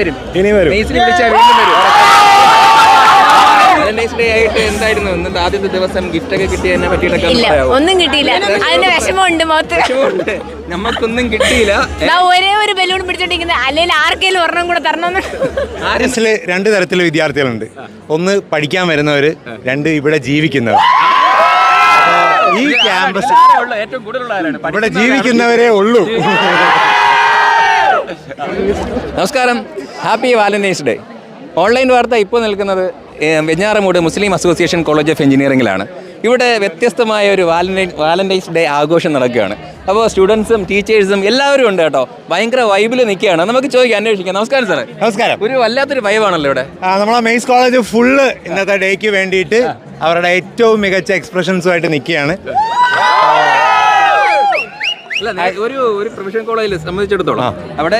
വരും. ഇനി വരും. മെയ്സിനെ വിളിച്ചാൽ വീണ്ടും വരും. എന്തായിരുന്നു ഇന്നത്തെ ആദ്യത്തെ ദിവസം ഗിഫ്റ്റ് ഒക്കെ കിട്ടിയതിനെ പറ്റിയിട്ടൊക്കെ ഒന്ന് കിട്ടിയില്ല. അതിന്റെ വിഷമമുണ്ട് മുഖത്ത്. നമുക്കൊന്നും കിട്ടിയില്ല. ഒരേ ഒരു ബലൂൺ പിടിച്ചോണ്ടിരിക്കുന്നത് അല്ലെങ്കിൽ ആർക്കെങ്കിലും ഒരെണ്ണം കൂടെ തരണമെന്ന് ആര്യൻസിൽ രണ്ട് തരത്തിലുള്ള വിദ്യാർത്ഥികളുണ്ട്. ഒന്ന് പഠിക്കാൻ വരുന്നവര് രണ്ട് ഇവിടെ ജീവിക്കുന്നവർ ഈ ക്യാമ്പസ്? ഏറ്റവും കൂടുതലുള്ള ഇവിടെ ജീവിക്കുന്നവരേ ഉള്ളൂ. നമസ്കാരം. ഹാപ്പി വാലന്റൈൻസ് ഡേ ഓൺലൈൻ വാർത്ത ഇപ്പോൾ നിൽക്കുന്നത് Venjaramoodu Muslim association college of എഞ്ചിനീയറിംഗിലാണ്. ഇവിടെ വ്യത്യസ്തമായ ഒരു വാലന്റൈൻ വാലന്റൈൻസ് ഡേ ആഘോഷം നടക്കുകയാണ്. അപ്പോൾ സ്റ്റുഡൻസും ടീച്ചേഴ്സും എല്ലാവരും ഉണ്ട് കേട്ടോ. ഭയങ്കര വൈബിൽ നിൽക്കുകയാണ്. നമുക്ക് ചോദിക്കാം അന്വേഷിക്കാം. നമസ്കാരം സാറേ. നമസ്കാരം. ഒരു വല്ലാത്തൊരു വൈബാണല്ലോ ഇവിടെ. നമ്മളെ മെയ്സ് കോളേജ് ഫുള്ള് ഇന്നത്തെ ഡേക്ക് വേണ്ടിയിട്ട് അവരുടെ ഏറ്റവും മികച്ച എക്സ്പ്രഷൻസുമായിട്ട് നിൽക്കുകയാണ്. ഒരു ഒരു പ്രൊഫഷണൽ കോളേജിൽ സംബന്ധിച്ചിടത്തോളം അവിടെ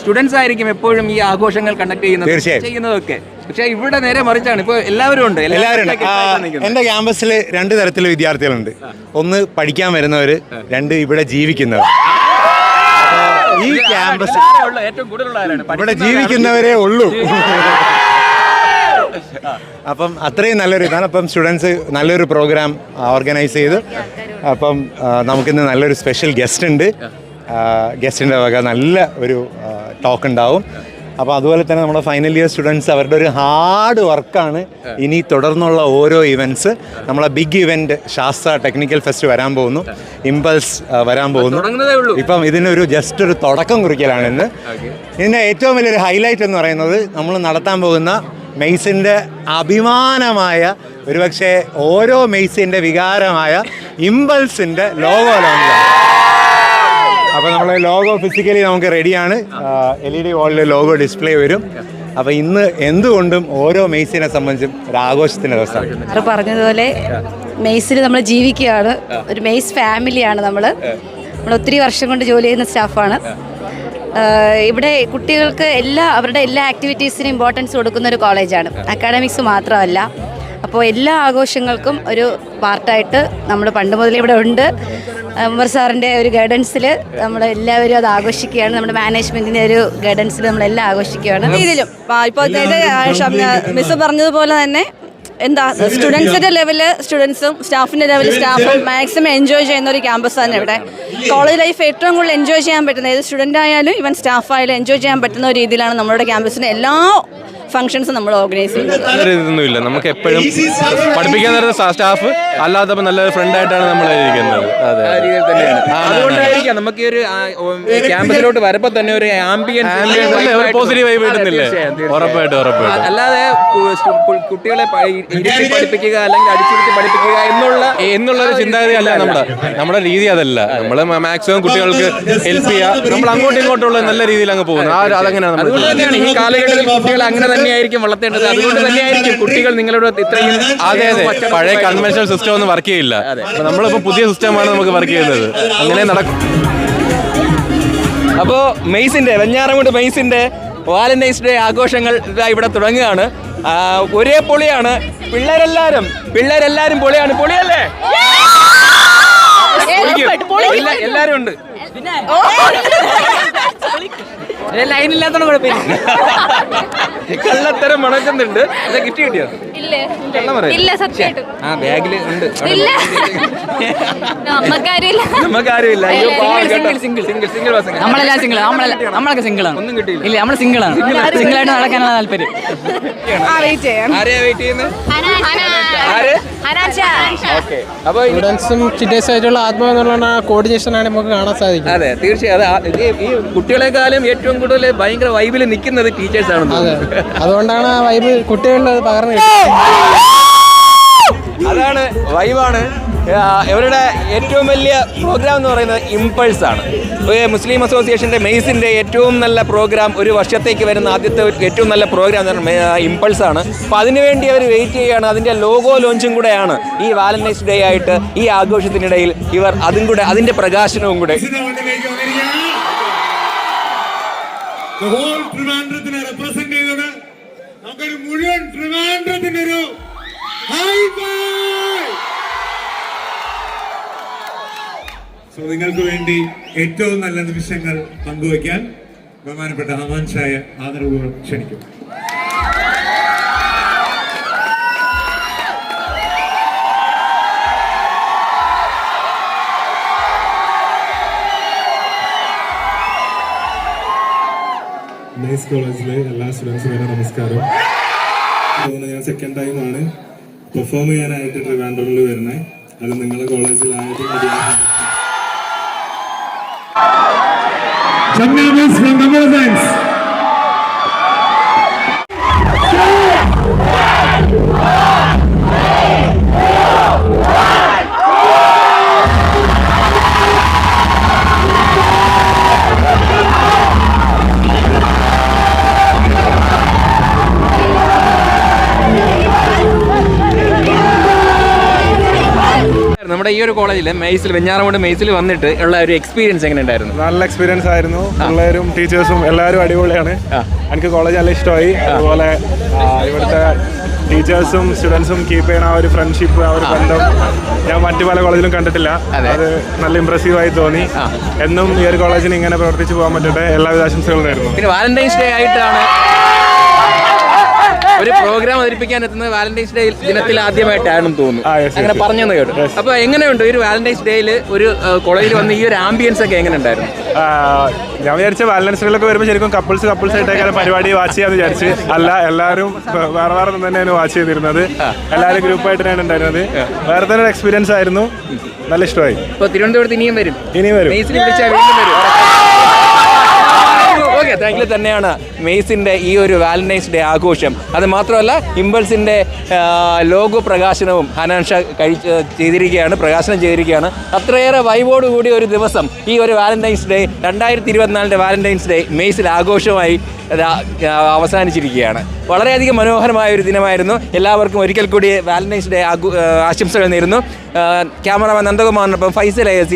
സ്റ്റുഡൻസ് ആയിരിക്കും എപ്പോഴും ഈ ആഘോഷങ്ങൾ കണ്ടക്ട് ചെയ്യുന്നത് ചെയ്യുന്നതൊക്കെ. പക്ഷേ ഇവിടെ നേരെ മറിച്ചാണ്. ഇപ്പോൾ എല്ലാവരും ഉണ്ട്. എല്ലാവരും എന്റെ ക്യാമ്പസിൽ രണ്ട് തരത്തിലുള്ള വിദ്യാർത്ഥികളുണ്ട്. ഒന്ന് പഠിക്കാൻ വരുന്നവർ രണ്ട് ഇവിടെ ജീവിക്കുന്നവർ ഈ ക്യാമ്പസ് ഇവിടെ ജീവിക്കുന്നവരേ ഉള്ളൂ. അപ്പം അത്രയും നല്ലൊരു ഇതാണ്. അപ്പം സ്റ്റുഡൻസ് നല്ലൊരു പ്രോഗ്രാം ഓർഗനൈസ് ചെയ്ത്. അപ്പം നമുക്കിന്ന് നല്ലൊരു സ്പെഷ്യൽ ഗസ്റ്റ് ഉണ്ട്. ഗസ്റ്റിന്റെ വക നല്ല ഒരു ടോക്ക് ഉണ്ടാവും. അപ്പോൾ അതുപോലെ തന്നെ നമ്മുടെ ഫൈനൽ ഇയർ സ്റ്റുഡൻസ് അവരുടെ ഒരു ഹാർഡ് വർക്കാണ് ഇനി തുടർന്നുള്ള ഓരോ ഇവന്റ്സ് നമ്മളെ big event Shastra technical fest വരാൻ പോകുന്നു. ഇമ്പൾസ് വരാൻ പോകുന്നു. ഇപ്പം ഇതിനൊരു ജസ്റ്റ് ഒരു തുടക്കം കുറിക്കലാണ് ഇന്ന്. ഇതിന്റെ ഏറ്റവും വലിയൊരു ഹൈലൈറ്റ് എന്ന് പറയുന്നത് നമ്മൾ നടത്താൻ പോകുന്ന മെയ്സിന്റെ അഭിമാനമായ ഒരുപക്ഷെ ഓരോ മെയ്സിന്റെ വികാരമായ ഇമ്പൾസിന്റെ ലോഗോ ലോഞ്ചാണ്. അപ്പോൾ നമ്മൾ ലോഗോ ഫിസിക്കലി നമുക്ക് റെഡിയാണ് എൽ ഇ ഡി വാളിൽ ലോഗോ ഡിസ്പ്ലേ വരും. അപ്പോൾ ഇന്ന് എന്തുകൊണ്ടും ഓരോ മെയ്സിനെ സംബന്ധിച്ചും ഒരു ആഘോഷത്തിന്റെ ദിവസമാണ്. സാറ് പറഞ്ഞതുപോലെ മെയ്സിൽ നമ്മൾ ജീവിക്കുകയാണ്. ഒരു മെയ്സ് ഫാമിലിയാണ് നമ്മൾ നമ്മൾ ഒത്തിരി വർഷം കൊണ്ട് ജോലി ചെയ്യുന്ന സ്റ്റാഫാണ് ഇവിടെ കുട്ടികൾക്ക് എല്ലാ അവരുടെ എല്ലാ ആക്ടിവിറ്റീസിനും ഇമ്പോർട്ടൻസ് കൊടുക്കുന്ന ഒരു കോളേജാണ് അക്കാഡമിക്സ് മാത്രമല്ല. അപ്പോൾ എല്ലാ ആഘോഷങ്ങൾക്കും ഒരു പാർട്ടായിട്ട് നമ്മൾ പണ്ട് മുതലേ ഇവിടെ ഉണ്ട്. ഉമർ സാറിന്റെ ഒരു ഗൈഡൻസിൽ നമ്മൾ എല്ലാവരും അത് ആഘോഷിക്കുകയാണ്. നമ്മുടെ മാനേജ്മെന്റിന്റെ ഒരു ഗൈഡൻസിൽ നമ്മളെല്ലാം ആഘോഷിക്കുകയാണ്. ഇതിലും. ഇപ്പോൾ മിസ് പറഞ്ഞതുപോലെ തന്നെ എന്താ സ്റ്റുഡൻസിന്റെ ലെവൽ സ്റ്റുഡൻസും സ്റ്റാഫിന്റെ ലെവൽ സ്റ്റാഫും മാക്സിമം എൻജോയ് ചെയ്യുന്ന ഒരു ക്യാമ്പസ് തന്നെ ഇവിടെ. കോളേജ് ലൈഫ് ഏറ്റവും കൂടുതൽ എൻജോയ് ചെയ്യാൻ പറ്റുന്ന ഏത് സ്റ്റുഡന്റ് ആയാലും ഇവൻ സ്റ്റാഫായാലും എൻജോയ് ചെയ്യാൻ പറ്റുന്ന ഒരു രീതിയിലാണ് നമ്മുടെ ക്യാമ്പസിന് എല്ലാ ഫംഗ്ഷൻസും നമ്മൾ ഓർഗനൈസ് ചെയ്യുന്നത്. അങ്ങനെ ഇതൊന്നുമില്ല. നമുക്ക് എപ്പോഴും പഠിപ്പിക്കാൻ തരുന്ന സ്റ്റാഫ് അല്ലാത്തപ്പോൾ നല്ല ഫ്രണ്ട് ആയിട്ടാണ് നമ്മൾ ഇരിക്കുന്നത്. അതെ ആ രീതിയിൽ തന്നെയാണ്. അതുകൊണ്ടായിരിക്കാം നമുക്ക് ഒരു ക്യാമ്പസിലോട്ട് വരുമ്പോൾ തന്നെ ഒരു ആംബിയൻസ് പോസിറ്റീവ് വൈബ് കിട്ടുന്നില്ലേ? ഉറപ്പായിട്ടും ഉറപ്പായിട്ടും. അല്ലാതെ കുട്ടികളെ പഠിപ്പിക്കുക അല്ലെങ്കിൽ അടിച്ചിരുത്തി പഠിപ്പിക്കുക എന്നുള്ള എന്നുള്ള ഒരു ചിന്താഗതി അല്ല നമ്മുടെ. നമ്മുടെ രീതി അതല്ല. നമ്മൾ മാക്സിമം കുട്ടികൾക്ക് ഹെൽപ്പ് ചെയ്യുക നമ്മൾ അങ്ങോട്ടും ഇങ്ങോട്ടുള്ള നല്ല രീതിയിൽ അങ്ങ് പോകുന്നു. ആ അതങ്ങനെയാണ് നമ്മൾ ഈ കാലഘട്ടത്തിൽ കുട്ടികൾ അങ്ങനെ തന്നെയായിരിക്കും വളർത്തേണ്ടത്. അതുകൊണ്ട് തന്നെയായിരിക്കും കുട്ടികൾ നിങ്ങളോട് ഇത്രയും അതെ അതെ. പഴയ കൺവെൻഷണൽ സിസ്റ്റം ഒന്നും വർക്ക് ചെയ്യില്ല. നമ്മളിപ്പോ പുതിയ സിസ്റ്റമാണ് നമുക്ക് വർക്ക് ചെയ്യുന്നത്. അങ്ങനെ നടക്കും. അപ്പോ മെയ്സിന്റെ വെഞ്ഞാറമൂട് മെയ്സിന്റെ വാലന്റൈൻസ് ഡേ ആഘോഷങ്ങൾ ഇതാ ഇവിടെ തുടങ്ങുകയാണ്. ഒരേ പൊളിയാണ്. പിള്ളേരെല്ലാരും പിള്ളേരെല്ലാരും പൊളിയാണ്. പൊളിയല്ലേ? എല്ലാരും ഉണ്ട്. കുഴപ്പമില്ല. കള്ളത്തരം മണക്കുന്നുണ്ട്. കിട്ടി ഗിഫ്റ്റ് കിട്ടിയോ. ഇല്ല സത്യമായിട്ടും. ആ ബാഗിൽ ഉണ്ട്. അയ്യോ സിംഗിൾ സിംഗിൾ സിംഗിൾ ബസ് നമ്മളെല്ലാം സിംഗിൾ നമ്മളെല്ലാം നമ്മളൊക്കെ സിംഗിളാണ് ഒന്നും കിട്ടിയില്ല. ഇല്ല നമ്മൾ സിംഗിളാണ് സിംഗിളായിട്ട് നടക്കാനുള്ള താല്പര്യം. സ്റ്റുഡൻസും ടീച്ചേഴ്സുമായിട്ടുള്ള ആത്മാവെന്നുള്ള കോർഡിനേഷനാണ് നമുക്ക് കാണാൻ സാധിക്കും അതെ തീർച്ചയായും. ഈ കുട്ടികളെക്കാളും ഏറ്റവും കൂടുതൽ ഭയങ്കര വൈബിൽ നിൽക്കുന്നത് ടീച്ചേഴ്സ് ആണ് അതുകൊണ്ടാണ് ആ വൈബ് കുട്ടികളിൽ അത് പകർന്നു അതാണ് വൈബാണ് ഇവരുടെ ഏറ്റവും വലിയ പ്രോഗ്രാം എന്ന് പറയുന്നത് ഇമ്പൾസ് ആണ്. മുസ്ലിം അസോസിയേഷന്റെ മെയ്സിന്റെ ഏറ്റവും നല്ല പ്രോഗ്രാം ഒരു വർഷത്തേക്ക് വരുന്ന ആദ്യത്തെ ഏറ്റവും നല്ല പ്രോഗ്രാം എന്ന് പറയുന്നത് ഇമ്പൾസ് ആണ്. അപ്പോൾ അതിനുവേണ്ടി അവർ വെയിറ്റ് ചെയ്യുകയാണ്. അതിന്റെ ലോഗോ ലോഞ്ചും കൂടെയാണ്. ഈ വാലന്റൈൻസ് ഡേ ആയിട്ട് ഈ ആഘോഷത്തിനിടയിൽ ഇവർ അതും കൂടെ അതിന്റെ പ്രകാശനവും കൂടെ. ഹോൾ ട്രിവാൻഡ്രത്തിനെ റെപ്രസെന്റ് ചെയ്തത് നമുക്കൊരു മുഴുവൻ ട്രിവാൻഡ്രത്തിന്റെ ഒരു സോ നിങ്ങൾക്ക് വേണ്ടി ഏറ്റവും നല്ല നിമിഷങ്ങൾ പങ്കുവയ്ക്കാൻ ബഹുമാനപ്പെട്ട ഹമാൻ ഷായ ആദരവുകൾ ക്ഷണിക്കും നൈസ് കോളേജിലെ എല്ലാ സ്റ്റുഡൻസിനും നമസ്കാരം. തോന്നുന്നു ഞാൻ സെക്കൻഡ് ടൈമാണ് പെർഫോം ചെയ്യാനായിട്ട് ട്രിവാൻഡ്രമിൽ വരുന്നത് അത് നിങ്ങളുടെ കോളേജിലായത് മതിയാകും നമ്മുടെ ഈ ഒരു കോളേജിൽ മെയ്സിൽ വെഞ്ഞാറമൂട് മെയ്സിൽ വന്നിട്ട് ഉള്ള ഒരു എക്സ്പീരിയൻസ് എങ്ങനെ ഉണ്ടായിരുന്നു നല്ല എക്സ്പീരിയൻസ് ആയിരുന്നു. പിള്ളേരും ടീച്ചേഴ്സും എല്ലാവരും അടിപൊളിയാണ്. എനിക്ക് കോളേജ് നല്ല ഇഷ്ടമായി. അതുപോലെ ഇവിടുത്തെ ടീച്ചേഴ്സും സ്റ്റുഡൻസും കീപ്പ് ചെയ്യണ ആ ഒരു ഫ്രണ്ട്ഷിപ്പ് ആ ഒരു ബന്ധം ഞാൻ മറ്റു പല കോളേജിലും കണ്ടിട്ടില്ല. അത്. നല്ല ഇമ്പ്രസീവ് ആയി തോന്നി. എന്നും ഈ ഒരു കോളേജിന് ഇങ്ങനെ പ്രവർത്തിച്ചു പോകാൻ പറ്റട്ടെ. എല്ലാവിധ ആശംസകളും നേരുന്നു. പിന്നെ വാലന്റൈൻസ് ഡേ ആയിട്ടാണ് പ്രോഗ്രാം അവതരിപ്പിക്കാൻ എത്തുന്നത് വാലന്റൈൻസ് ഡേ ദിനത്തിൽ ആദ്യമായിട്ടാണെന്ന് തോന്നുന്നു. അങ്ങനെ പറഞ്ഞു പറഞ്ഞെന്ന് കേട്ടു. അപ്പൊ എങ്ങനെയുണ്ട് ഒരു വാലന്റൈൻസ് ഡേയിൽ ഒരു കോളേജിൽ വന്ന് ഈ ഒരു ആംബിയൻസ് ഒക്കെ എങ്ങനെ ഉണ്ടായിരുന്നു ഞാൻ വിചാരിച്ച വാലന്റൈൻസ് ഡേയിലൊക്കെ വരുമ്പോൾ ശരിക്കും കപ്പിൾസ് കപ്പിൾസ് ആയിട്ടൊക്കെ പരിപാടി വാച്ച് ചെയ്യാന്ന് വിചാരിച്ച് അല്ല എല്ലാവരും വേറെ വേറെ തന്നെയാണ് വാച്ച് ചെയ്തിരുന്നത്. എല്ലാവരും ഗ്രൂപ്പ് തന്നെയാണ് ഉണ്ടായിരുന്നത്. വേറെ തന്നെ ഒരു എക്സ്പീരിയൻസ് ആയിരുന്നു. നല്ല ഇഷ്ടമായി. ഇപ്പൊ തിരുവനന്തപുരത്ത് ഇനിയും വരും? ഇനിയും വരും. വിളിച്ചാൽ വീണ്ടും വരും. ഓക്കെ തന്നെയാണ് മെയ്സിന്റെ ഈ ഒരു വാലന്റൈൻസ് ഡേ ആഘോഷം. അത് മാത്രമല്ല ഇമ്പൾസിന്റെ ലോഗോ പ്രകാശനവും ഹനാൻഷ കഴിച്ച് ചെയ്തിരിക്കുകയാണ് പ്രകാശനം ചെയ്തിരിക്കുകയാണ്. അത്രയേറെ വൈബോട് കൂടിയ ഒരു ദിവസം ഈ ഒരു വാലന്റൈൻസ് ഡേ രണ്ടായിരത്തി ഇരുപത്തിനാലിന്റെ വാലന്റൈൻസ് ഡേ മെയ്സിൽ ആഘോഷമായി അവസാനിച്ചിരിക്കുകയാണ്. വളരെയധികം മനോഹരമായ ഒരു ദിനമായിരുന്നു. എല്ലാവർക്കും ഒരിക്കൽ കൂടി വാലന്റൈൻസ് ഡേ ആശംസകൾ നേരുന്നു. ക്യാമറമാൻ നന്ദകുമാറിനൊപ്പം ഫൈസൽ എ എസ്